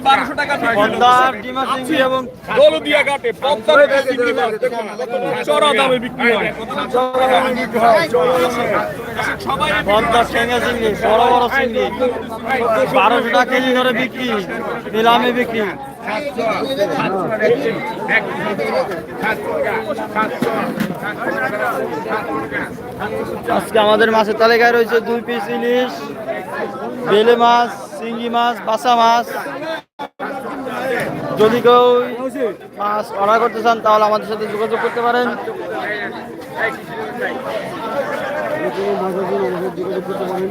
বারোশো টাকা হয় কেজি ধরে বিক্রি। নিলামে বিক্রি। আজকে আমাদের মাছের তালিকায় রয়েছে দুই পিস ইলিশ, বেলে মাছ, চিংড়ি মাছ বাসা মাছ। যদি কেউ মাছ অর্ডার করতে চান, তাহলে আমাদের সাথে যোগাযোগ করতে পারেন যোগাযোগ করতে পারেন।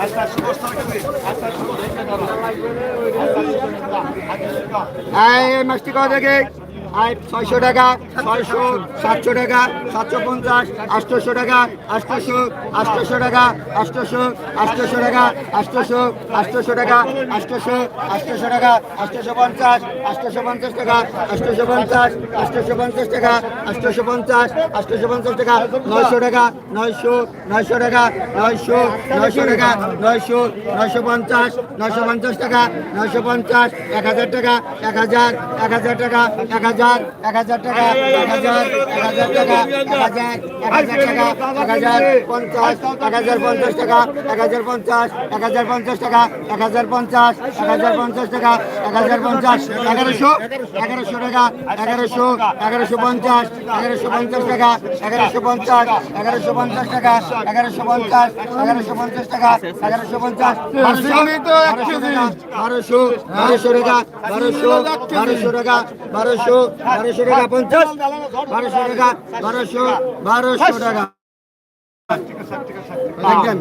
বাদ মাছটি করা দেখে ছয়শো টাকা, ছয়শো, সাতশো টাকা, সাতশো পঞ্চাশ, আটশোশো টাকা, আটশোশো আটশোশো টাকা, আটশোশো আটশোশো টাকা, আটশোশো আটশোশো টাকা, আটশোশো আটশোশো টাকা, আটশোশো পঞ্চাশ আটশোশো পঞ্চাশ টাকা, আটশোশো পঞ্চাশ আটশোশো পঞ্চাশ টাকা, আটশোশো পঞ্চাশ আটশোশো পঞ্চাশ টাকা, নয়শো টাকা, নয়শো নয়শো টাকা, নয়শো নয়শো টাকা, নয়শো নয়শো পঞ্চাশ নয়শো পঞ্চাশ টাকা, নয়শো পঞ্চাশ, এক হাজার টাকা, এক হাজার এক হাজার টাকা, এক হাজার এক হাজার টাকা এক হাজার এক হাজার টাকা এক হাজার এক হাজার টাকা এক হাজার পঞ্চাশ এক হাজার পঞ্চাশ টাকা এক হাজার পঞ্চাশ এক হাজার পঞ্চাশ টাকা এক হাজার পঞ্চাশ এক হাজার পঞ্চাশ টাকা এক হাজার পঞ্চাশ এগারোশো এগারোশো টাকা এগারোশো এগারোশো পঞ্চাশ এগারোশো পঞ্চাশ টাকা এগারোশো পঞ্চাশ এগারোশো পঞ্চাশ টাকা এগারোশো পঞ্চাশ এগারোশো পঞ্চাশ টাকা এগারোশো পঞ্চাশ বারোশো বারোশো টাকা বারোশো বারোশো টাকা বারোশো বারোশো টাকা পঞ্চাশ বারোশো টাকা বারোশো বারোশো টাকা। দেখেন।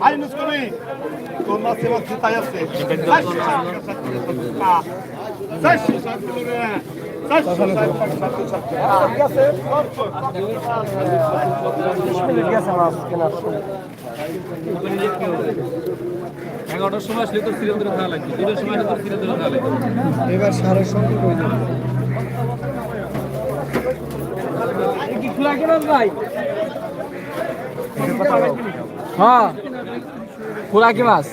মাইনাস তাই আছে এগারোটার সময় আসলে তোর সিরিয়াল ধরে খাওয়া লাগবে দুটোর সময় আসলে সিরিয়াল ধরে খাওয়া লাগবে। এবার সারের সঙ্গে হয়ে যাবে হ্যাঁ খোলা কি মাছ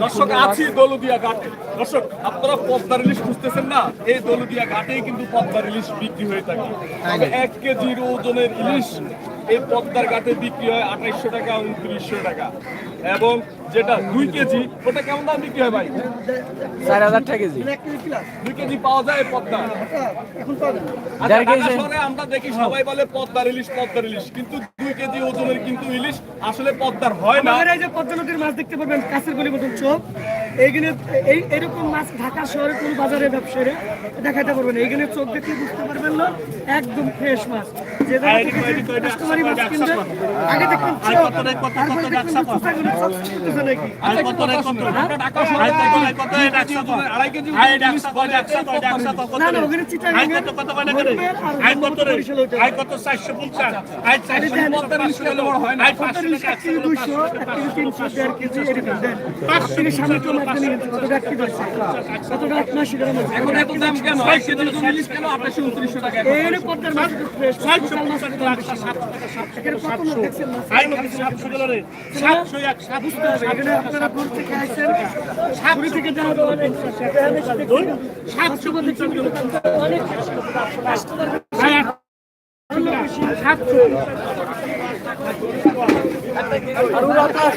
দর্শক আছি দৌলদিয়া ঘাটে। দর্শক আপনারা পদ্মার ইলিশ খুঁজতেছেন না? এই দৌলদিয়া ঘাটেই কিন্তু পদ্মার ইলিশ বিক্রি হয়ে থাকে। তবে এক কেজির ওজনের ইলিশ এই পদ্মার ঘাটে বিক্রি হয় আঠাইশশো টাকা উনত্রিশশো টাকা। এবং যেটা দুই কেজি ওটা কেমন দাম বিক্রি হয় ভাই? চার হাজার টাকা কেজি। দুই কেজি পাওয়া যায় পদ্মা। আচ্ছা? শহরে আমরা দেখি সবাই বলে পদ্মার ইলিশ পদ্মার ইলিশ কিন্তু দুই কেজি ওজনের কিন্তু ইলিশ আসলে পদ্মার হয় না। আমাদের এই যে পদ্মা নদীর মাছ দেখতে পারবেন কাছের গলি মতন চোখ। এইখানে এই এরকম মাছ ঢাকা শহরে, কোনো বাজারে, ব্যবসায়ীরা দেখাতে পারবেন এইখানে চোখ দেখে বুঝতে পারবেন না, একদম ফ্রেশ মাছ। টাকা টাকা টাকা টাকা এখন এত দাম কেন? কেন? 2800 টাকা। এর পদ্মার মাছ একটু ফ্রেশ বিশাল মাছ একটু দাম বেশি। এখানে কত মাছ দেখছেন মাছ? বুঝতে হবে, এখানে আপনারা দূর থেকে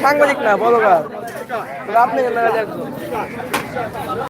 সাংবাদিক না বলো আপনি